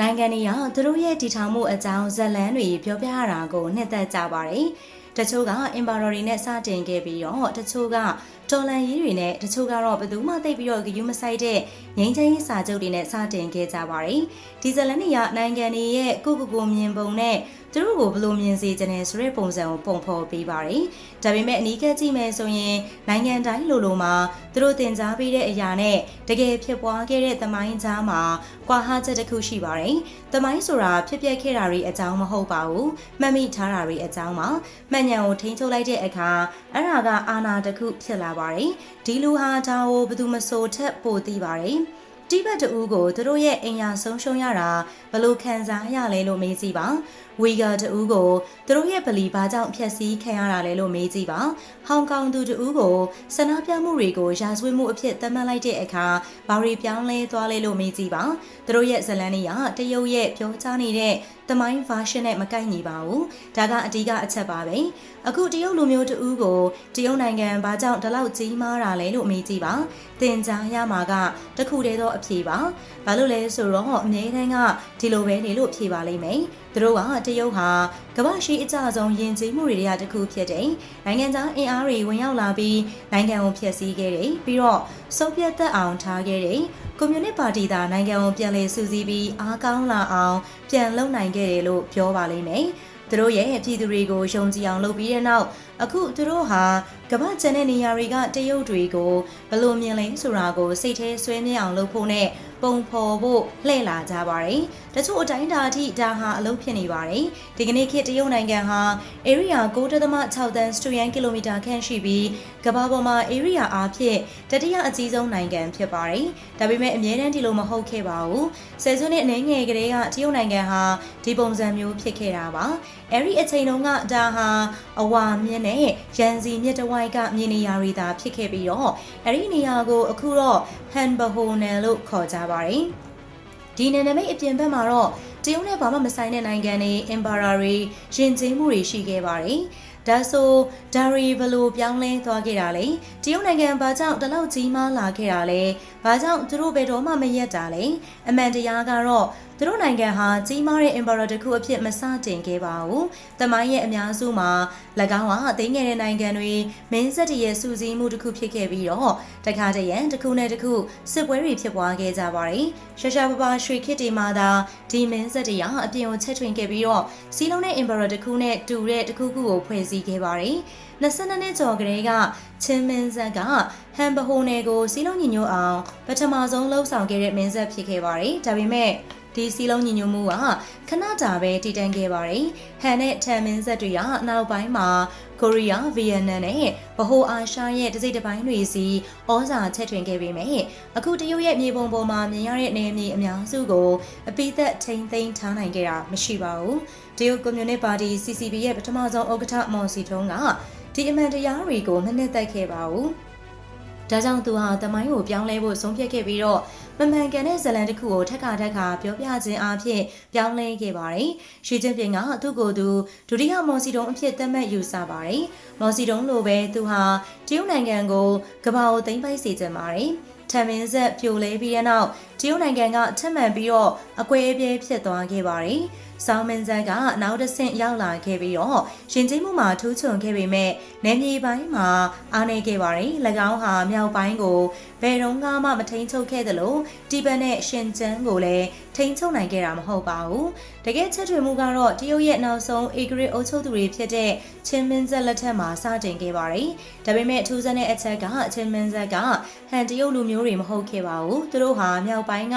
နိုင်ငံတွေကသူတို့ရဲ့တည်ထောင်မှုအကြောင်းဇက်လန်းတွေပြောပြရတာကိုနှစ်သက်ကြပါတယ်။တချို့ကအင်ပါတော်တွေနဲ့စတင်ခဲ့ပြီးတော့တချို့က တော်လန်ရေးတွေနဲ့တချို့ကတော့ဘယ်သူမှသိပြီးတော့ဂယုမဆိုင်တဲ့ငင်းချင်းရေးစာချုပ်တွေနဲ့စတင်ခဲ့ကြပါတယ်။ဒီဇက်လန်းတွေကနိုင်ငံတွေရဲ့ကိုကိုကိုမြင်ပုံနဲ့သူတို့ကိုဘယ်လိုမြင်စေချင်တယ်ဆိုတဲ့ပုံစံကိုပုံဖော်ပေးပါတယ်။ဒါပေမဲ့အနီးကပ်ကြည့်မယ်ဆိုရင်နိုင်ငံတိုင်းလိုလိုမှာသူတို့တင် जा ပေးတဲ့အရာနဲ့တကယ်ဖြစ်ပွားခဲ့တဲ့သမိုင်းကြားမှာကွာဟချက်တစ်ခုရှိပါတယ်။သမိုင်းဆိုတာဖြစ်ပျက်ခဲ့တာတွေအကြောင်းမဟုတ်ပါဘူး။မှတ်မိထားတာတွေအကြောင်းပါ။မှတ်ဉာဏ်ကိုထိန်းချုပ်လိုက်တဲ့အခါအဲ့ဒါကအာဏာတစ်ခုဖြစ်လာပါတယ်။ဒီလူဟာဒါကိုဘယ်သူမဆိုထက်ပိုသိပါတယ်။တိဘက်တူကိုသူတို့ရဲ့အိမ်ယာဆုံးရှုံးရတာဘလို့ခံစားရလဲလို့မေးကြည့်ပါ ဝီဂါတူကိုသူတို့ရဲ့ဗလီဘာကြောင့်ဖျက်ဆီးခံရတာလဲလို့မေးကြည့်ပါဟောင်ကောင်သူတူကိုဆန္ဒပြမှုတွေကိုရာဇဝတ်မှုအဖြစ်သတ်မှတ်လိုက်တဲ့အခါဘာတွေပြောင်းလဲသွားလဲလို့မေးကြည့်ပါသူတို့ရဲ့ဇလန်းတွေကတရုတ်ရဲ့ပြောကြားနေတဲ့တမိုင်း version နဲ့မကိုက်ညီပါဘူးဒါကအဓိကအချက်ပါပဲအခုတရုတ်လူမျိုးတူကိုတရုတ်နိုင်ငံဘာကြောင့်ဒီလောက်ကြီးမားတာလဲလို့မေးကြည့်ပါသင်ကြားရမှာကတခုတည်းသောအဖြေပါဘာလို့လဲဆိုတော့အမြဲတမ်းကဒီလိုပဲနေလို့ဖြေပါလိမ့်မယ် သူတို့ကတရုတ်ဟာကမ္ဘာရှိအကြဆုံးယဉ်ကျေးမှုတွေတည်းတစ်ခုဖြစ်တဲ့နိုင်ငံသားအင်အားတွေဝင်ရောက်လာပြီးနိုင်ငံကိုဖျက်ဆီးခဲ့တယ်ပြီးတော့ဆိုဗီယက်တပ်အောင်ထားခဲ့တယ်ကွန်မြူနစ်ပါတီသာနိုင်ငံကိုပြန်လည်စုစည်းပြီးအားကောင်းလာအောင်ပြန်လုပ်နိုင်ခဲ့တယ်လို့ပြောပါလိမ့်မယ်သူတို့ရဲ့ပြည်သူတွေကိုယုံကြည်အောင်လုပ်ပြီးတဲ့နောက် အခုသူတို့ဟာကမ္ဘာကျန်တဲ့နေရာတွေကတရုတ်တွေကိုဘယ်လိုမြင်လဲဆိုတာကိုစိတ်ထဲဆွဲမြဲအောင်လုပ်ဖို့နဲ့ပုံဖော်ဖို့လှည့်လာကြပါတယ်။တချို့အတိုင်းတာအထိဒါဟာအလုပ်ဖြစ်နေပါတယ်။ဒီကနေ့ခေတ်တရုတ်နိုင်ငံဟာ area 9.6တန်းစတူယန်ကီလိုမီတာခန့်ရှိပြီးကမ္ဘာပေါ်မှာ area အားဖြင့်တတိယအကြီးဆုံးနိုင်ငံဖြစ်ပါတယ်။ဒါပေမဲ့အမြဲတမ်းဒီလိုမဟုတ်ခဲ့ပါဘူး။ဆယ်စုနှစ်အနည်းငယ်ကလေးကတရုတ်နိုင်ငံဟာဒီပုံစံမျိုးဖြစ်ခဲ့တာပါ။အဲဒီအချိန်တုန်းကဒါဟာအဝါမြင့်နဲ့ရန်စီမြစ်တဝိုက်ကမြေနေရာတွေသာဖြစ်ခဲ့ပြီးတော့အဲဒီနေရာကိုအခုတော့ဟန်ဘဟိုနယ်လို့ခေါ်ကြပါတယ်။ဒီနယ်နိမိတ်အပြင်ဘက်မှာတော့တရုတ်နဲ့ဘာမှမဆိုင်တဲ့နိုင်ငံတွေအင်ပါယာတွေရင်ကျင်းမှုတွေရှိခဲ့ပါတယ်။ဒါဆိုဒါရီဘလို့ပြောင်းလဲသွားခဲ့တာလဲတရုတ်နိုင်ငံဘာကြောင့်တလောက်ကြီးမားလာခဲ့တာလဲဘာကြောင့်သူတို့ဘယ်တော့မှမရက်တာလဲအမှန်တရားကတော့သူတို့နိုင်ငံဟာကြီးမားတဲ့ emperor တစ်ခုအဖြစ်မစတင်ခဲ့ပါဘူး။တမိုင်းရဲ့အများစုမှာ၎င်းဟာသိငယ်တဲ့နိုင်ငံတွေမင်းဆက်တရဲ့စူးစီးမှုတစ်ခုဖြစ်ခဲ့ပြီးတော့တခါတရံတစ်ခုနဲ့တစ်ခုစစ်ပွဲတွေဖြစ်ပွားခဲ့ကြပါတယ်။ရှာရှာပပရွှေခေတ်တီမှာသာဒီမင်းဆက်တရအပြင်ကိုချက်ထွင်ခဲ့ပြီးတော့စီလုံးတဲ့ emperor တစ်ခုနဲ့တူတဲ့တစ်ခုခုကိုဖွဲ့စည်းခဲ့ပါတယ်။ 22နှစ်ကျော်ကလေးကချင်းမင်းဆက်ကဟန်ဘဟိုနယ်ကိုစီလုံးညီညွတ်အောင်ပထမဆုံးလှုပ်ဆောင်ခဲ့တဲ့မင်းဆက်ဖြစ်ခဲ့ပါတယ်။ဒါပေမဲ့ဒီစီလုံးညီညွတ်မှုကခဏတာပဲတည်တံ့ခဲ့ပါတယ်။ဟန်နဲ့ထန်မင်းဆက်တွေကနောက်ပိုင်းမှာကိုရီးယား၊ဗီယက်နမ်နဲ့ဗဟိုအာရှရဲ့တစိမ့်တစ်ပိုင်းတွေစီဩဇာချက်ထွင်ခဲ့ပေမဲ့အခုတရုတ်ရဲ့မြေပုံပေါ်မှာမြင်ရတဲ့နေမြေအများစုကိုအပိသက်ထိမ့်သိမ်းထားနိုင်ခဲ့တာမရှိပါဘူး။တရုတ်ကွန်မြူနစ်ပါတီ CCP ရဲ့ပထမဆုံးဥက္ကဋ္ဌမော်စီထုံးက ဒီအမှန်တရားတွေကိုမနှစ်သက်ခဲ့ပါဘူး။ဒါကြောင့်သူဟာတမိုင်းကိုပြောင်းလဲဖို့ဆုံးဖြတ်ခဲ့ပြီးတော့မမှန်ကန်တဲ့ဇလန်တစ်ခုကိုထက်ခါထက်ခါပြောပြခြင်းအဖြစ်ပြောင်းလဲခဲ့ပါတယ်။ရှီကျင်းပင်ကသူ့ကိုယ်သူဒုတိယမော်စီတုံးအဖြစ်သတ်မှတ်ယူဆပါတယ်။မော်စီတုံးလိုပဲသူဟာတရုတ်နိုင်ငံကိုကမ္ဘာကိုသိမ်းပိုက်စေချင်ပါတယ်။ ထမင်းဆက်ပြိုလဲပြီးတဲ့နောက်တရုတ်နိုင်ငံကထပ်မံပြီးတော့အကွဲအပြဲဖြစ်သွားခဲ့ပါတယ်။ဆောင်းမင်းဆန်းကနောက်တစ်ဆင့်ရောက်လာခဲ့ပြီးတော့ရှင်ကျင်းမှုမှာထူးချွန်ခဲ့ပေမဲ့နယ်မြေပိုင်းမှာအားနည်းခဲ့ပါတယ်၎င်းဟာမြောက်ပိုင်းကိုဘယ်တော့မှမထိန်ချုပ်ခဲ့သလိုတီဘန်နဲ့ရှင်ကျန်းကိုလည်း ထိန်ချုပ်နိုင်ခဲ့တာမဟုတ်ပါဘူးတကယ်ချက်ထွေမှုကတော့တရုတ်ရဲ့နောက်ဆုံးအေဂရစ်အုပ်ချုပ်သူတွေဖြစ်တဲ့ချင်းမင်းဆက်လက်ထက်မှာစတင်ခဲ့ပါတယ်ဒါပေမဲ့ထူးဆန်းတဲ့အချက်ကချင်းမင်းဆက်ကဟန်တရုတ်လူမျိုးတွေမဟုတ်ခဲ့ပါဘူးသူတို့ဟာမြောက်ပိုင်းက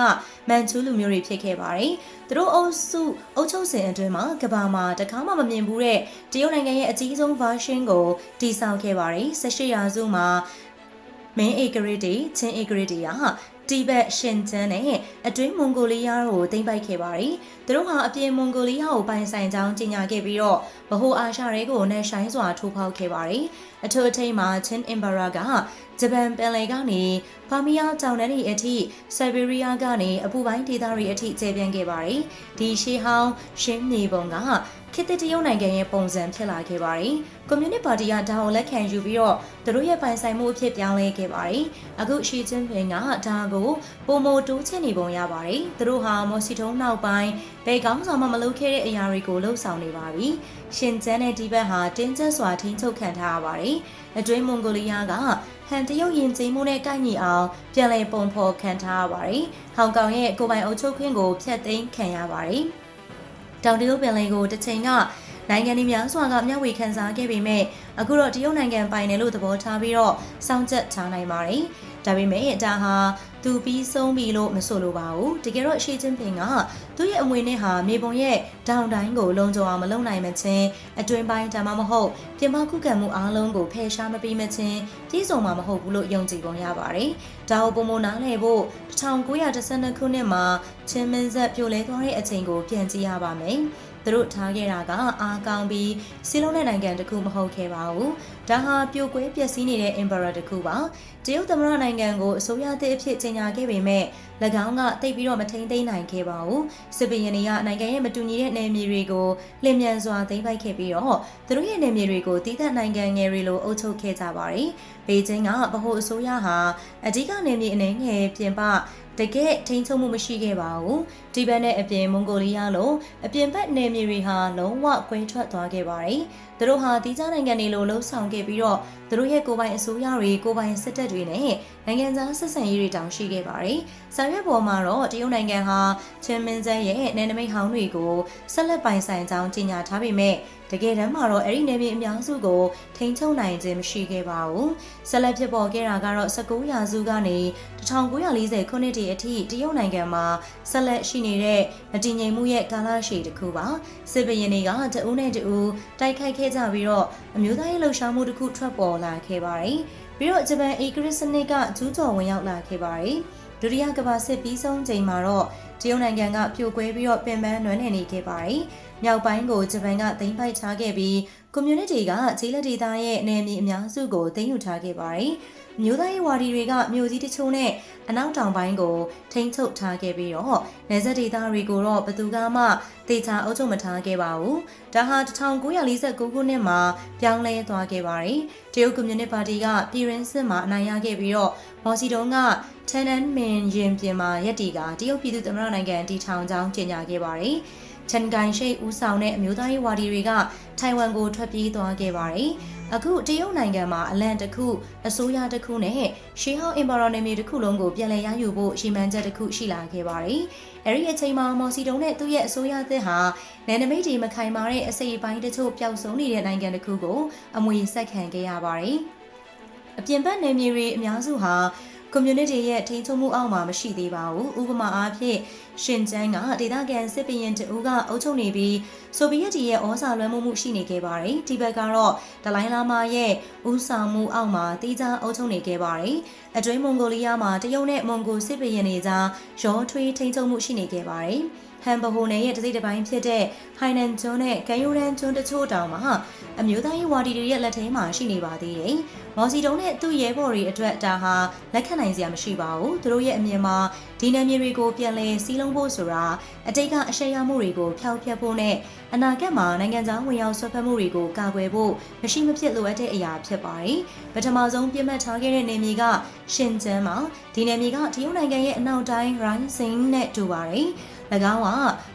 မန်ချူလူမျိုးတွေဖြစ်ခဲ့ပါတယ်သူတို့အုပ်စုအုပ်ချုပ်စဉ်အတွင်းမှာကဘာမှာတခါမှမမြင်ဘူးတဲ့တရုတ်နိုင်ငံရဲ့အကြီးဆုံး version ကိုတည်ဆောက်ခဲ့ပါတယ်18ရာစုမှာမင်းအေဂရစ်တီချင်းအေဂရစ်တီက တီဘက်ရှင်ကျန်းနဲ့အတွင်းမွန်ဂိုလီးယားတို့ကိုသိမ်းပိုက်ခဲ့ပါတယ်။သူတို့ဟာအပြင်မွန်ဂိုလီးယားကိုပိုင်ဆိုင်ကြောင်းကြေညာခဲ့ပြီးတော့ဗဟိုအာရှရဲကိုနဲ့ဆိုင်စွာထိုးဖောက်ခဲ့ပါတယ်။အထူးအထိမ်းမှာချင်းအင်ဘာရာကဂျပန်ပင်လယ်ကနေဖာမီယာတောင်တန်းတွေအထိဆိုက်ဘေးရီးယားကနေအပူပိုင်းဒေသတွေအထိကျယ်ပြန့်ခဲ့ပါတယ်။ဒီရှေးဟောင်းရှင်းမြေပုံက ခေတ်သစ်တရုတ်နိုင်ငံရဲ့ပုံစံဖြစ်လာခဲ့ပါတယ်။ကွန်မြူနစ်ပါတီကဒါကိုလက်ခံယူပြီးတော့သူတို့ရဲ့ပိုင်ဆိုင်မှုအဖြစ်ပြောင်းလဲခဲ့ပါတယ်။အခုရှီကျင်းပင်ကဒါကိုပုံမတိုးချနေပုံရပါတယ်။သူတို့ဟာမော်စီတုံးနောက်ပိုင်းဘယ်ကောင်းဆောင်မှမလုပ်ခဲ့တဲ့အရာတွေကိုလှုပ်ဆောင်နေပါပြီ။ရှင်ကျန်းတဲ့ဒီဘက်ဟာတင်းကျပ်စွာထိန်းချုပ်ခံထားရပါတယ်။အတွင်းမွန်ဂိုလီးယားကဟန်တရုတ်ရင်ကျင်းမှုနဲ့ကိုက်ညီအောင်ပြန်လည်ပုံဖော်ခံထားရပါတယ်။ဟောင်ကောင်ရဲ့ကိုပိုင်အုပ်ချုပ်ခွင့်ကိုဖျက်သိမ်းခံရပါတယ်။ တောင်တရုတ်ပင်လယ်ကိုတစ်ချိန်ကနိုင်ငံတွေများစွာကမျှဝေခန်းစားခဲ့ပေမဲ့အခုတော့တရုတ်နိုင်ငံပိုင်တယ်လို့သဘောထားပြီးတော့စောင့်ကြပ်ထားနိုင်ပါတယ်။ ဒါပေမဲ့ဒါဟာသူပြီးဆုံးပြီလို့မဆိုလိုပါဘူး။တကယ်တော့ရှီကျင်းပင်ကသူ့ရဲ့အမွေနဲ့ဟာမြေပုံရဲ့ဒေါင်တိုင်းကိုလုံခြုံအောင်မလုပ်နိုင်မချင်းအတွင်ပိုင်းဒါမှမဟုတ်ပြင်ပခုခံမှုအားလုံးကိုဖယ်ရှားမပေးမချင်းပြည့်စုံမှာမဟုတ်ဘူးလို့ယုံကြည်ပုံရပါတယ်။ဒါကိုပုံမနားလည်ဖို့1912ခုနှစ်မှာချင်းမင်းဆက်ပြိုလဲသွားတဲ့အချိန်ကိုပြန်ကြည့်ရပါမယ်။သူတို့ထားခဲ့တာကအားကောင်းပြီးစီလုံးတဲ့နိုင်ငံတစ်ခုမဟုတ်ခဲ့ပါဘူး။ဒါဟာပြိုကွဲပျက်စီးနေတဲ့ Emperor တစ်ခုပါ။တရုတ်သမ္မတနိုင်ငံကိုအစိုးရသစ်အဖြစ်ကြေညာခဲ့ပေမဲ့၎င်းကတိတ်ပြီးတော့မထိန်သိမ်းနိုင်ခဲ့ပါဘူး။စစ်ဘရင်တွေကနိုင်ငံရဲ့မတူညီတဲ့နယ်မြေတွေကိုလင်မြန်စွာသိမ်းပိုက်ခဲ့ပြီးတော့သူတို့ရဲ့နယ်မြေတွေကိုတည်တံ့နိုင်ငံငယ်တွေလိုအုပ်ချုပ်ခဲ့ကြပါတယ်။ဘေကျင်းကဗဟိုအစိုးရဟာအဓိကနယ်မြေအနေငယ်ပြင်ပတကယ်ထိန်းချုပ်မှုမရှိခဲ့ပါဘူး။ဒီဘက်နဲ့အပြင်မွန်ဂိုလီးယားလိုအပြင်ဘက်နယ်မြေတွေဟာလုံးဝကွဲထွက်သွားခဲ့ပါတယ်။ သူတို့ဟာတီးခြားနိုင်ငံတွေလိုလှုပ်ဆောင်ခဲ့ပြီးတော့သူတို့ရဲ့ကိုယ်ပိုင်အစိုးရတွေကိုယ်ပိုင်စစ်တပ်တွေနဲ့နိုင်ငံသားဆက်ဆံရေးတွေတောင်ရှိခဲ့ပါတယ်။ဆောင်ရွက်ပေါ်မှာတော့တရုတ်နိုင်ငံဟာချင်းမင်းစန်းရဲ့နယ်နိမိတ်ဟောင်းတွေကိုဆက်လက်ပိုင်ဆိုင်ကြောင်းကြေညာထားပေမဲ့ တကယ်တမ်းမှာတော့အဲ့ဒီနယ်မြေအများစုကိုထိန်းချုပ်နိုင်ခြင်းမရှိခဲ့ပါဘူး။ဆက်လက်ဖြစ်ပေါ်ခဲ့တာကတော့19ရာစုကနေ1940ခုနှစ်တည်းအထိတရုတ်နိုင်ငံမှာဆက်လက်ရှိနေတဲ့မတည်ငြိမ်မှုရဲ့ကာလရှည်တစ်ခုပါ။စစ်ဘရင်တွေကတအူးနဲ့တအူးတိုက်ခိုက်ခဲ့ကြပြီးတော့အမျိုးသားရေးလှုပ်ရှားမှုတစ်ခုထွက်ပေါ်လာခဲ့ပါတယ်။ ပြီးတော့ဂျပန်အေဂရစ်စနစ်ကကျူးကျော်ဝင်ရောက်လာခဲ့ပါတယ်။ဒုတိယကမ္ဘာစစ်ပြီးဆုံးချိန်မှာတော့တရုတ်နိုင်ငံကပြိုကွဲပြီးတော့ပင်ပန်းနွမ်းနယ်နေခဲ့ပါတယ်။မြောက်ပိုင်းကိုဂျပန်ကသိမ်းပိုက်ထားခဲ့ပြီးကွန်မြူနတီကဂျေးလက်ဒေတာရဲ့နယ်မြေအများစုကိုသိမ်းယူထားခဲ့ပါတယ်။ မြို့သားရေးဝါဒီတွေကမြို့ကြီးတချို့နဲ့အနောက်တောင်ပိုင်းကိုထိန်းချုပ်ထားခဲ့ပြီးတော့နယ်စပ်ဒေသတွေကိုတော့ဘယ်သူကမှတေချာအုပ်ချုပ်မထားခဲ့ပါဘူး။ဒါဟာ1949ခုနှစ်မှာပြောင်းလဲသွားခဲ့ပါတယ်။တရုတ်ကွန်မြူနတီပါတီကပြည်ရင်းစစ်မှာအနိုင်ရခဲ့ပြီးတော့မော်စီတုံးကချန်နန်မင်ရင်ပြင်မှာရက်တီကတရုတ်ပြည်သူ့သမ္မတနိုင်ငံတီထောင်ကြောင်းကြေညာခဲ့ပါတယ်။ချန်ဂိုင်ရှိတ်ဦးဆောင်တဲ့အမျိုးသားရေးဝါဒီတွေကထိုင်ဝမ်ကိုထွက်ပြေးသွားခဲ့ပါတယ်။ အခုတရုတ်နိုင်ငံမှာအလံတစ်ခုအစိုးရတစ်ခုနဲ့ရှေးဟောင်းအင်ပါရော်နယ်မြေတစ်ခုလုံးကိုပြန်လည်ရယူဖို့ရှီမန်ချက်တစ်ခုရှိလာခဲ့ပါတယ်။အဲဒီအချိန်မှာမော်စီတုံနဲ့သူ့ရဲ့အစိုးရသစ်ဟာနယ်နိမိတ်တွေမခိုင်မာတဲ့အစိပ်အပိုင်းတချို့ပျောက်ဆုံးနေတဲ့နိုင်ငံတစ်ခုကိုအမွေဆက်ခံခဲ့ရပါတယ်။အပြင်ဘက်နယ်မြေတွေအများစုဟာ community ရဲ့ထိန်းချုပ်မှုအောက်မှာမရှိသေးပါဘူးဥပမာအားဖြင့်ရှင်ကျန်းကဒေသခံစစ်ပရင်တူကအုပ်ချုပ်နေပြီးဆိုဗီယက်တီရဲ့ဩဇာလွှမ်းမိုးမှုရှိနေခဲ့ပါတယ်ဒီဘက်ကတော့ဒလိုင်းလာမာရဲ့ဦးဆောင်မှုအောက်မှာတီးခြားအုပ်ချုပ်နေခဲ့ပါတယ်အတွင်းမွန်ဂိုလီးယားမှာတရုတ်နဲ့မွန်ဂိုစစ်ပရင်တွေကြားရောထွေးထိန်းချုပ်မှုရှိနေခဲ့ပါတယ် ဟန်ဘဟိုနယ်ရဲ့တစိမ့်တစ်ပိုင်းဖြစ်တဲ့ဟိုင်နန်ကျွန်းနဲ့ကန်ယိုရန်ကျွန်းတချို့တောင်မှာအမျိုးသားရေးဝါဒီတွေရဲ့လက်ထဲမှာရှိနေပါသေးတယ်။မော်စီတုံးနဲ့သူ့ရဲဘော်တွေအတွက်ဒါဟာလက်ခံနိုင်စရာမရှိပါဘူး။သူတို့ရဲ့အမြင်မှာဒီနယ်မြေတွေကိုပြန်လည်စီးလုံးဖို့ဆိုတာအတိတ်ကအရှက်ရမှုတွေကိုဖျောက်ဖျက်ဖို့နဲ့အနာဂတ်မှာနိုင်ငံခြားဝင်ရောက်ဆွဲဖက်မှုတွေကိုကာကွယ်ဖို့မရှိမဖြစ်လိုအပ်တဲ့အရာဖြစ်ပါတယ်။ပထမဆုံးပြစ်မှတ်ထားခဲ့တဲ့နယ်မြေကရှင်ကျန်းမှာဒီနယ်မြေကတရုတ်နိုင်ငံရဲ့အနောက်တိုင်းရိုင်းစင်းနဲ့တူပါတယ်။၎ င်းက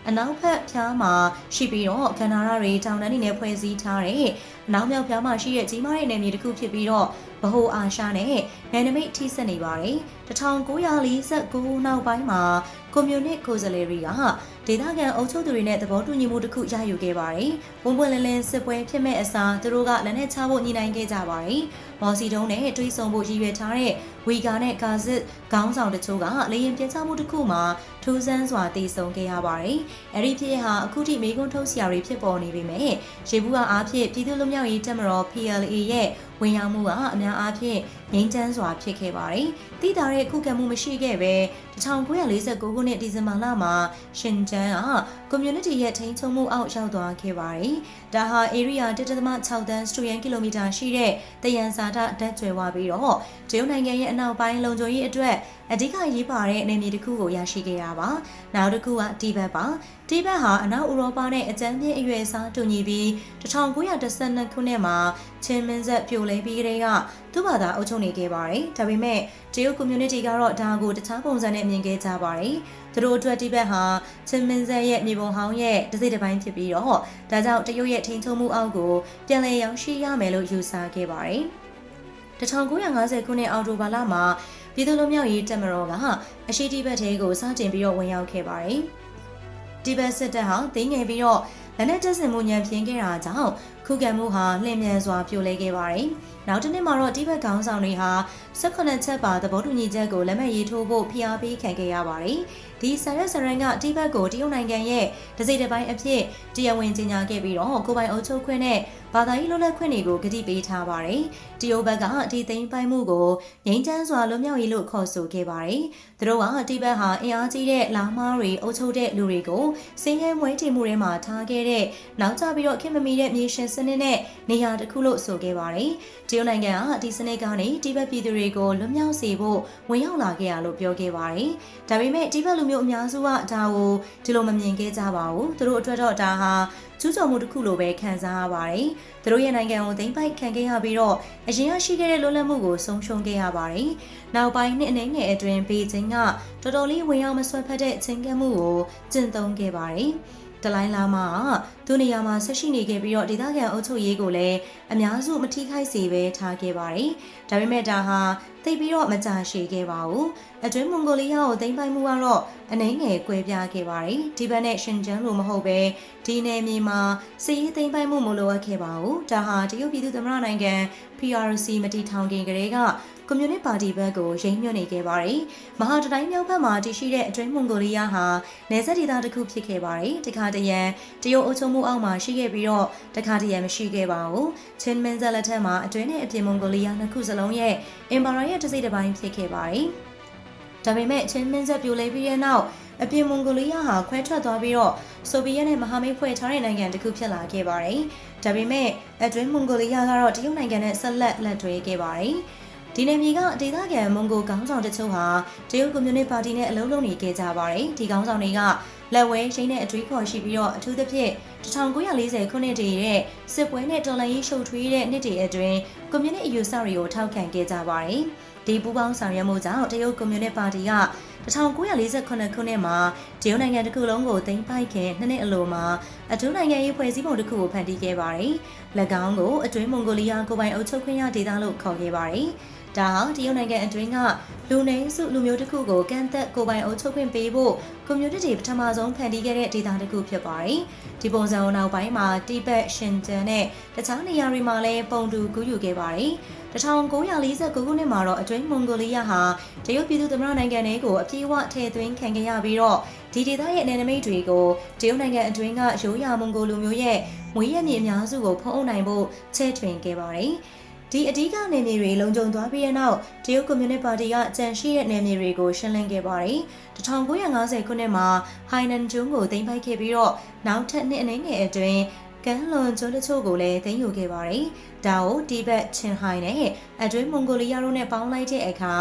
အနောက်ဘက်ဖြားမှာရှိပြီးတော့ကန္နာရတွေတောင်တန်းတွေနဲ့ဖွဲ့စည်းထားတဲ့အနောက်မြောက်ဖြားမှာရှိတဲ့ကြီးမားတဲ့နယ်မြေတစ်ခုဖြစ်ပြီးတော့ဗဟိုအာရှနဲ့နယ်နိမိတ်ထိစပ်နေပါတယ် 1949နောက်ပိုင်းမှာကွန်မြူနစ်ကိုယ်စားလှယ်တွေကဒေသခံအုပ်ချုပ်သူတွေနဲ့သဘောတူညီမှုတစ်ခုရယူခဲ့ပါတယ်။ဝန်ပွင့်လင်းလင်းစစ်ပွဲဖြစ်မဲ့အစားသူတို့ကလက်နဲ့ချဖို့ညှိနှိုင်းခဲ့ကြပါတယ်။မော်စီတုံးနဲ့တွေးဆုံဖို့ရည်ရွယ်ထားတဲ့ဝီဂါနဲ့ကာဇစ်ခေါင်းဆောင်တချို့ကလေရင်ပြန်ချမှုတစ်ခုမှာထူးဆန်းစွာတည်ဆုံခဲ့ရပါတယ်။အဲဒီဖြစ်ဟာအခုထိမေကွန်းထုတ်စရာတွေဖြစ်ပေါ်နေပေမဲ့ရေဘူးကအားဖြင့်ပြည်သူ့လူမျိုးရေးတပ်မတော် PLA ရဲ့ဝဝင်ရောက်မှုကအများအားဖြင့်ငြိမ်းချမ်းစွာဖြစ်ခဲ့ပါတယ်။တိတာတဲ့ခုခံမှုမရှိခဲ့ပဲ1949ခုနှစ်ဒီဇင်ဘာလမှာရှင်ကျန်းကကွန်မြူနတီရဲ့ထိန်းချုပ်မှုအောက်ရောက်သွားခဲ့ပါတယ်။ဒါဟာ area 1.6တန်းစတူရန်ကီလိုမီတာရှိတဲ့တယန်စာတဓာတ်ကျွဲဝါပြီးတော့တရုတ်နိုင်ငံရဲ့အနောက်ပိုင်းလုံခြုံရေးအတွက်အဓိကရေးပါတဲ့နယ်မြေတစ်ခုကိုရရှိခဲ့တာပါ။နောက်တစ်ခုကတိဘက်ပါ။တိဘက်ဟာအနောက်ဥရောပနဲ့အကြမ်းဖျင်းအရွယ်အစားတူညီပြီး1912ခုနှစ်မှာချင်းမင်းဆက်ပြိုလဲပြီးကတည်းကသူ့ဘာသာအုပ်ချုပ်နေခဲ့ပါတယ်။ဒါပေမဲ့တရုတ် community ကတော့ဒါကိုတခြားပုံစံနဲ့မြင်ခဲ့ကြပါတယ်။ သူတို့အတွက်တိဘက်ဟာချင်းမင်းဆက်ရဲ့မြေပုံဟောင်းရဲ့တစ်စိတ်တစ်ပိုင်းဖြစ်ပြီးတော့ဒါကြောင့်တရုတ်ရဲ့ထိန်းချုပ်မှုအောက်ကိုပြန်လည်ရောက်ရှိရမယ်လို့ယူဆခဲ့ပါတယ်။1950ခုနှစ်အောက်တိုဘာလမှာပြည်သူ့လူမျိုးရေးတက်မတော်ကအရှိတိဘက်ထဲကိုစတင်ပြီးတော့ဝင်ရောက်ခဲ့ပါတယ်။ဒီဘက်စစ်တပ်ဟာတင်းငယ်ပြီးတော့လက်နက်တပ်ဆင်မှုညံပြင်းခဲ့တာကြောင့်ခုခံမှုဟာလျင်မြန်စွာပြိုလဲခဲ့ပါတယ်။နောက်တစ်နှစ်မှာတော့တိဘက်ခေါင်းဆောင်တွေဟာ18ချက်ပါသဘောတူညီချက်ကိုလက်မှတ်ရေးထိုးဖို့ဖိအားပေးခံခဲ့ရပါတယ်။ ဒီဆန်ရက်ဆရန်ကတိဘက်ကိုတရုတ်နိုင်ငံရဲ့ဒစိတစ်ပိုင်းအဖြစ်တရားဝင်ကြေညာခဲ့ပြီးတော့ကိုပိုင်အုပ်ချုပ်ခွင့်နဲ့ဘာသာရေးလွတ်လပ်ခွင့်တွေကိုကတိပေးထားပါတယ်။တရုတ်ဘက်ကဒီသိမ်းပိုက်မှုကိုငြိမ်းချမ်းစွာလွတ်မြောက်ရေးလို့ခေါ်ဆိုခဲ့ပါတယ်။သူတို့ကတိဘက်ဟာအင်အားကြီးတဲ့လာမားတွေအုပ်ချုပ်တဲ့လူတွေကိုစင်းရဲမွေးတီမှုတွေမှာထားခဲ့တဲ့နောက်ကျပြီးတော့ခင်မမီတဲ့မြေရှင်စနစ်နဲ့နေရာတစ်ခုလို့ဆိုခဲ့ပါတယ်။တရုတ်နိုင်ငံကဒီစနစ်ကနေတိဘက်ပြည်သူတွေကိုလွတ်မြောက်စေဖို့ဝင်ရောက်လာခဲ့ရလို့ပြောခဲ့ပါတယ်။ဒါပေမဲ့တိဘက်လူမျိုးအများစုကဒါကိုဒီလိုမမြင်ခဲ့ကြပါဘူး။သူတို့အတွက်တော့ဒါဟာကျူးကျော်မှုတစ်ခုလိုပဲခံစားရပါတယ်။သူတို့ရဲ့နိုင်ငံကိုသိမ်းပိုက်ခံခဲ့ရပြီးတော့အရင်ကရှိခဲ့တဲ့လွတ်လပ်မှုကိုဆုံးရှုံးခဲ့ရပါတယ်။နောက်ပိုင်းနှစ်အနေငယ်အတွင်းဘေကျင်းကတော်တော်လေးဝင်ရောက်မဆွဲဖက်တဲ့ချင်းကပ်မှုကိုကျင့်သုံးခဲ့ပါတယ်။ တလိုင်းလာမကသူ့နေရာမှာဆက်ရှိနေခဲ့ပြီးတော့ဒေသခံအုပ်ချုပ်ရေးကိုလည်းအများစုမထိခိုက်စေပဲထားခဲ့ပါတယ်။ဒါပေမဲ့ဒါဟာသိပြီးတော့မကြရှည်ခဲ့ပါဘူး။အတွင်းမွန်ဂိုလီးယားကိုသိမ်းပိုက်မှုကတော့အနှိမ့်ငယ်ကွဲပြားခဲ့ပါတယ်။ဒီဘက်နဲ့ရှင်ကျန်းလိုမဟုတ်ပဲဒီနယ်မြေမှာစစ်ရေးသိမ်းပိုက်မှုမလိုအပ်ခဲ့ပါဘူး။ဒါဟာတရုတ်ပြည်သူ့သမ္မတနိုင်ငံ PRC မတီထောင်ခင်ကလေးက ကွန်မြူနစ်ပါတီဘက်ကိုရိမ့်ညွှန်နေခဲ့ပါတယ်။မဟာတတိုင်းမြောက်ဘက်မှာတည်ရှိတဲ့အတွင်းမွန်ဂိုလီးယားဟာနယ်စပ်ဒေသတစ်ခုဖြစ်ခဲ့ပါတယ်။တခါတရံတရုတ်အုပ်ချုပ်မှုအောက်မှာရှိခဲ့ပြီးတော့တခါတရံမရှိခဲ့ပါဘူး။ချင်းမင်းဇက်လက်ထက်မှာအတွင်းနဲ့အပြင်မွန်ဂိုလီးယားနှစ်ခုစလုံးရဲ့အင်ပါရာရဲ့တစ်စိတ်တစ်ပိုင်းဖြစ်ခဲ့ပါတယ်။ဒါပေမဲ့ချင်းမင်းဇက်ပြိုလဲပြီးတဲ့နောက်အပြင်မွန်ဂိုလီးယားဟာခွဲထွက်သွားပြီးတော့ဆိုဗီယက်နဲ့မဟာမိတ်ဖွဲ့ထားတဲ့နိုင်ငံတစ်ခုဖြစ်လာခဲ့ပါတယ်။ဒါပေမဲ့အတွင်းမွန်ဂိုလီးယားကတော့တရုတ်နိုင်ငံနဲ့ဆက်လက်လက်တွဲခဲ့ပါတယ်။ ဒီနယ်မြေကဒေသခံမွန်ဂိုခေါင်းဆောင်တချို့ဟာတရုတ်ကွန်မြူနစ်ပါတီနဲ့အလုံးလုံးနေခဲ့ကြပါတယ်ဒီခေါင်းဆောင်တွေကလက်ဝဲရှိနဲ့အတွေးခေါ်ရှိပြီးတော့အထူးသဖြင့်1940ခုနှစ်တည်းရဲ့စစ်ပွဲနဲ့တော်လှန်ရေးရှုပ်ထွေးတဲ့နှစ်တည်းအတွင်းကွန်မြူနစ်အယူဆတွေကိုထောက်ခံခဲ့ကြပါတယ်ဒီပူးပေါင်းဆောင်ရွက်မှုကြောင့်တရုတ်ကွန်မြူနစ်ပါတီက1948ခုနှစ်မှာတရုတ်နိုင်ငံတစ်ခုလုံးကိုသိမ်းပိုက်ခဲ့နှစ်နှစ်အလိုမှာအထူးနိုင်ငံရေးဖွဲ့စည်းပုံတစ်ခုကိုဖန်တီးခဲ့ပါတယ်။၎င်းကိုအတွင်းမွန်ဂိုလီးယားကိုပိုင်အုပ်ချုပ်ခွင့်ရဒေသလို့ခေါ်ခဲ့ပါတယ်။ ဒါဟာတရုတ်နိုင်ငံအတွင်းကလူနေစုလူမျိုးတစ်ခုကိုကန့်သက်ကိုပိုင်အုပ်ချုပ်ခွင့်ပေးဖို့ကွန်မြူနတီပထမဆုံးဖန်တီးခဲ့တဲ့ဒေသတစ်ခုဖြစ်ပါတယ်။ဒီပုံစံနောက်ပိုင်းမှာတိဘက်ရှင်ကျန်နဲ့တခြားနေရာတွေမှာလည်းပုံတူကူးယူခဲ့ပါတယ်။1949ခုနှစ်မှာတော့အတွင်းမွန်ဂိုလီးယားဟာတရုတ်ပြည်သူ့သမ္မတနိုင်ငံတွေကိုအပြည့်အဝထည့်သွင်းခံခဲ့ရပြီးတော့ဒီဒေသရဲ့နယ်နိမိတ်တွေကိုတရုတ်နိုင်ငံအတွင်းကရိုးရာမွန်ဂိုလူမျိုးရဲ့မွေးရမြေအများစုကိုဖုံးအုပ်နိုင်ဖို့ချဲ့ထွင်ခဲ့ပါတယ်။ ဒီအဓိကနေမြေတွေလုံခြုံသွားပြီးတဲ့နောက်တရုတ်ကွန်မြူနစ်ပါတီကကြံရှိတဲ့နယ်မြေတွေကိုရှင်းလင်းခဲ့ပါတယ်။1950ခုနှစ်မှာဟိုင်နန်ကျွန်းကိုသိမ်းပိုက်ခဲ့ပြီးတော့နောက်ထပ်နှစ်အနည်းငယ်အတွင်းကမ်းလွန်ကျွန်းတချို့ကိုလည်းသိမ်းယူခဲ့ပါတယ်။ဒါကိုတိဘက်ချင်းဟိုင်နဲ့အတွင်းမွန်ဂိုလီးယားတို့နဲ့ပေါင်းလိုက်တဲ့အခါ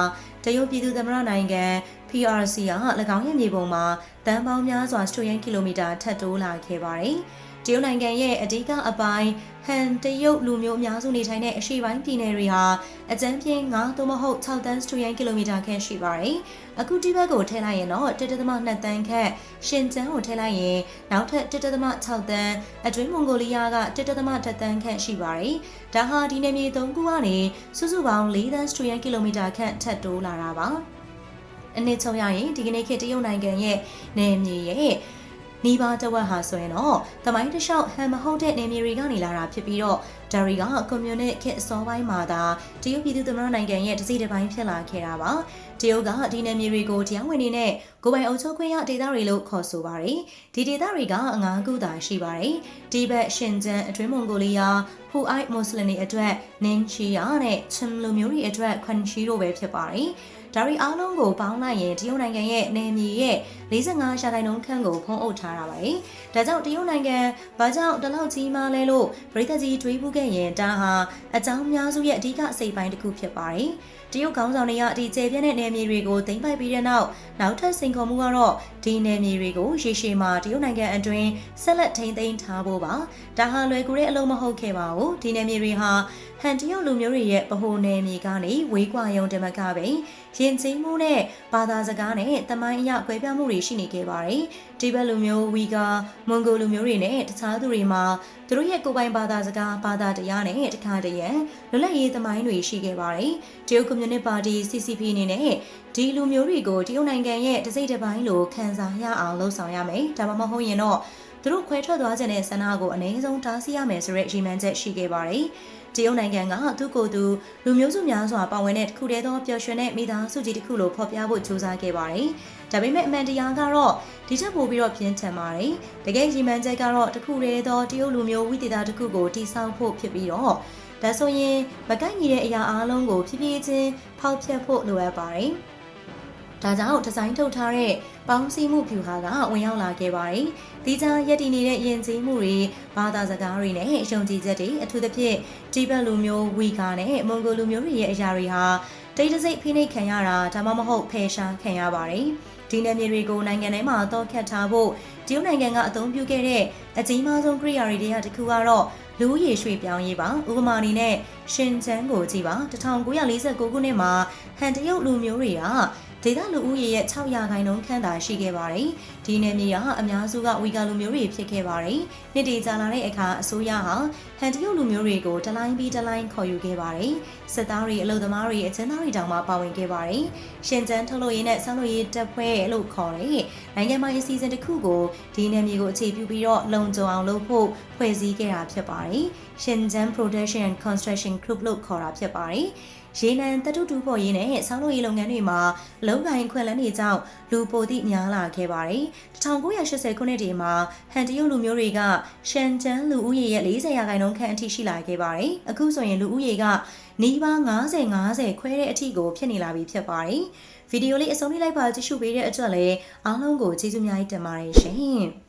တရုတ်ပြည်သူ့သမ္မတနိုင်ငံ PRC က၎င်းရဲ့မြေပုံမှာတန်ပေါင်းများစွာစတူရန်ကီလိုမီတာထပ်တိုးလာခဲ့ပါတယ်။ တရုတ်နိုင်ငံရဲ့အဓိကအပိုင်းဟန်တရုတ်လူမျိုးအများစုနေထိုင်တဲ့အရှေ့ပိုင်းပြည်နယ်တွေဟာအကြမ်းဖျင်း9သို့မဟုတ်6တန်းစတူရန်ကီလိုမီတာခန့်ရှိပါတယ်။အခုတိဘက်ကိုထည့်လိုက်ရင်တော့1.2တန်းခန့်ရှင်ကျန်းကိုထည့်လိုက်ရင်နောက်ထပ်1.6တန်းအတွင်းမွန်ဂိုလီးယားက1.1တန်းခန့်ရှိပါတယ်။ဒါဟာဒီနယ်မြေ၃ခုကနေစုစုပေါင်း4တန်းစတူရန်ကီလိုမီတာခန့်ထပ်တိုးလာတာပါ။အနည်းချုပ်ရရင်ဒီကနေ့ခေတ်တရုတ်နိုင်ငံရဲ့နယ်မြေရဲ့ နီးပါးတဝက်ဟာဆိုရင်တော့တမိုင်းတစ်လျှောက်ဟန်မဟုတ်တဲ့နေမြေတွေကနေလာတာဖြစ်ပြီးတော့ဒါရီကကွန်မြူနစ်ခေတ်အစောပိုင်းမှာသာတရုတ်ပြည်သူ့သမ္မတနိုင်ငံရဲ့တစိတစ်ပိုင်းဖြစ်လာခဲ့တာပါတရုတ်ကဒီနယ်မြေတွေကိုတရားဝင်နေနဲ့ကိုပိုင်အုပ်ချုပ်ခွင့်ရဒေသတွေလို့ခေါ်ဆိုပါတယ်ဒီဒေသတွေကအငါးခုသာရှိပါတယ်ဒီဘက်ရှင်ကျန်းအတွင်းမွန်ဂိုလီးယားဟူအိုက်မွတ်စလင်တွေအတွက်နင်းချီယာနဲ့ချမ်လူမျိုးတွေအတွက်ခွန်ချီတို့ပဲဖြစ်ပါတယ်ဒါရီအားလုံးကိုပေါင်းလိုက်ရင်တရုတ်နိုင်ငံရဲ့နယ်မြေရဲ့45ရာခိုင်နှုန်းခန့်ကိုဖုံးအုပ်ထားတာပါ။ဒါကြောင့်တရုတ်နိုင်ငံဘာကြောင့်တလောက်ကြီးမားလဲလို့ပြည်သက်ကြီးတွေးမှုခဲ့ရင်ဒါဟာအကြောင်းများစုရဲ့အဓိကအစိပ်ပိုင်းတစ်ခုဖြစ်ပါတယ်။တရုတ်ခေါင်းဆောင်တွေကဒီကျေပြန့်တဲ့နယ်မြေတွေကိုသိမ်းပိုက်ပြီးတဲ့နောက်နောက်ထပ်စိန်ခေါ်မှုကတော့ဒီနယ်မြေတွေကိုရေရှည်မှာတရုတ်နိုင်ငံအတွင်းဆက်လက်ထိန်းသိမ်းထားဖို့ပါ။ဒါဟာလွယ်ကူတဲ့အလုံးမဟုတ်ခဲ့ပါဘူး။ဒီနယ်မြေတွေဟာဟန်တရုတ်လူမျိုးတွေရဲ့ဗဟိုနယ်မြေကနေဝေးကွာရုံတမကပဲ ရင်ကျေးမှုနဲ့ဘာသာစကားနဲ့တမိုင်းအရကွဲပြားမှုတွေရှိနေခဲ့ပါတယ်။ဒီဘက်လူမျိုးဝီဂါမွန်ဂိုလူမျိုးတွေနဲ့တခြားသူတွေမှာသူတို့ရဲ့ကိုယ်ပိုင်ဘာသာစကားဘာသာတရားနဲ့တခါတရံလွတ်လပ်ရေးသမိုင်းတွေရှိခဲ့ပါတယ်။တရုတ်ကွန်မြူနစ်ပါတီ CCP အနေနဲ့ဒီလူမျိုးတွေကိုတရုတ်နိုင်ငံရဲ့တစိမ့်တစ်ပိုင်းလိုခံစားရအောင်လှုံ့ဆော်ရမယ်။ဒါမှမဟုတ်ရင်တော့သူတို့ခွဲထွက်သွားခြင်းတဲ့ဆန္ဒကိုအနည်းဆုံးတားဆီးရမယ်ဆိုတဲ့ရည်မှန်းချက်ရှိခဲ့ပါတယ်။ တရုတ်နိုင်ငံကသူ့ကိုယ်သူလူမျိုးစုများစွာပါဝင်တဲ့တစ်ခုတည်းသောပျော်ရွှင်တဲ့မိသားစုကြီးတစ်ခုလိုဖော်ပြဖို့ကြိုးစားခဲ့ပါတယ်။ဒါပေမဲ့အမှန်တရားကတော့ဒီချက်ပိုပြီးတော့ပြင်းထန်ပါတယ်။တကယ်ရည်မှန်းချက်ကတော့တစ်ခုတည်းသောတရုတ်လူမျိုးဝိသေသတစ်ခုကိုတည်ဆောက်ဖို့ဖြစ်ပြီးတော့ဒါဆိုရင်မကိုက်ညီတဲ့အရာအလုံးကိုဖြည်းဖြည်းချင်းဖောက်ဖျက်ဖို့လိုအပ်ပါတယ်။ ဒါကြောင့်ဒီဇိုင်းထုတ်ထားတဲ့ပေါင်းစည်းမှုဖြူဟာကဝင်ရောက်လာခဲ့ပါတယ်။ဒီကြားရက်တည်နေတဲ့ယဉ်ကျေးမှုတွေဘာသာစကားတွေနဲ့ယုံကြည်ချက်တွေအထူးသဖြင့်တိဘက်လူမျိုးဝီဂါနဲ့မွန်ဂိုလူမျိုးတွေရဲ့အရာတွေဟာတိတ်တဆိတ်ဖိနှိပ်ခံရတာဒါမှမဟုတ်ဖယ်ရှားခံရပါတယ်။ဒီနယ်မြေတွေကိုနိုင်ငံထဲမှာတော့ခတ်ထားဖို့တရုတ်နိုင်ငံကအသုံးပြုခဲ့တဲ့အကြီးမားဆုံးကိရိယာတွေတည်းတစ်ခုကတော့လူဦးရေရွှေ့ပြောင်းရေးပါဥပမာအနေနဲ့ရှင်ကျန်းကိုကြည့်ပါ1949ခုနှစ်မှာဟန်တရုတ်လူမျိုးတွေက ဒေသလူဦးရေရဲ့6ရာခိုင်နှုန်းခန့်သာရှိခဲ့ပါတယ်။ဒီနယ်မြေကအများစုကဝီဂါလူမျိုးတွေဖြစ်ခဲ့ပါတယ်။နှစ်တည်ကြာလာတဲ့အခါအစိုးရဟာဟန်တရုတ်လူမျိုးတွေကိုတလိုင်းပြီးတလိုင်းခေါ်ယူခဲ့ပါတယ်။စစ်သားတွေအလုပ်သမားတွေအကျဉ်းသားတွေတောင်မှပါဝင်ခဲ့ပါတယ်။ရှင်ကျန်းထုတ်လို့ရေးနဲ့ဆောင်းလို့ရေးတပ်ဖွဲ့လို့ခေါ်တဲ့နိုင်ငံပိုင်အစည်းအဝေးတစ်ခုကိုဒီနယ်မြေကိုအခြေပြုပြီးတော့လုံခြုံအောင်လုပ်ဖို့ဖွဲ့စည်းခဲ့တာဖြစ်ပါတယ်။ Shenzhen Production and Construction Group လို့ခေါ်တာဖြစ်ပါတယ်။ ရေနံတတုတူဖို့ရေးနဲ့ဆောင်းလို့ရေးလုပ်ငန်းတွေမှာလုံကိုင်ခွင့်လန်းတွေကြောင့်လူပိုတိများလာခဲ့ပါတယ်။1980ခုနှစ်တည်းမှာဟန်တရုတ်လူမျိုးတွေကရှန်ကျန်းလူဦးရေရဲ့40ရာခိုင်နှုန်းခန့်အထိရှိလာခဲ့ပါတယ်။အခုဆိုရင်လူဦးရေကနီးပါး90 90ခွဲတဲ့အထိကိုဖြစ်နေလာပြီဖြစ်ပါတယ်။ဗီဒီယိုလေးအဆုံးလေးလိုက်ပါကြည့်ရှုပေးတဲ့အတွက်လည်းအားလုံးကိုကျေးဇူးများတင်ပါတယ်ရှင်။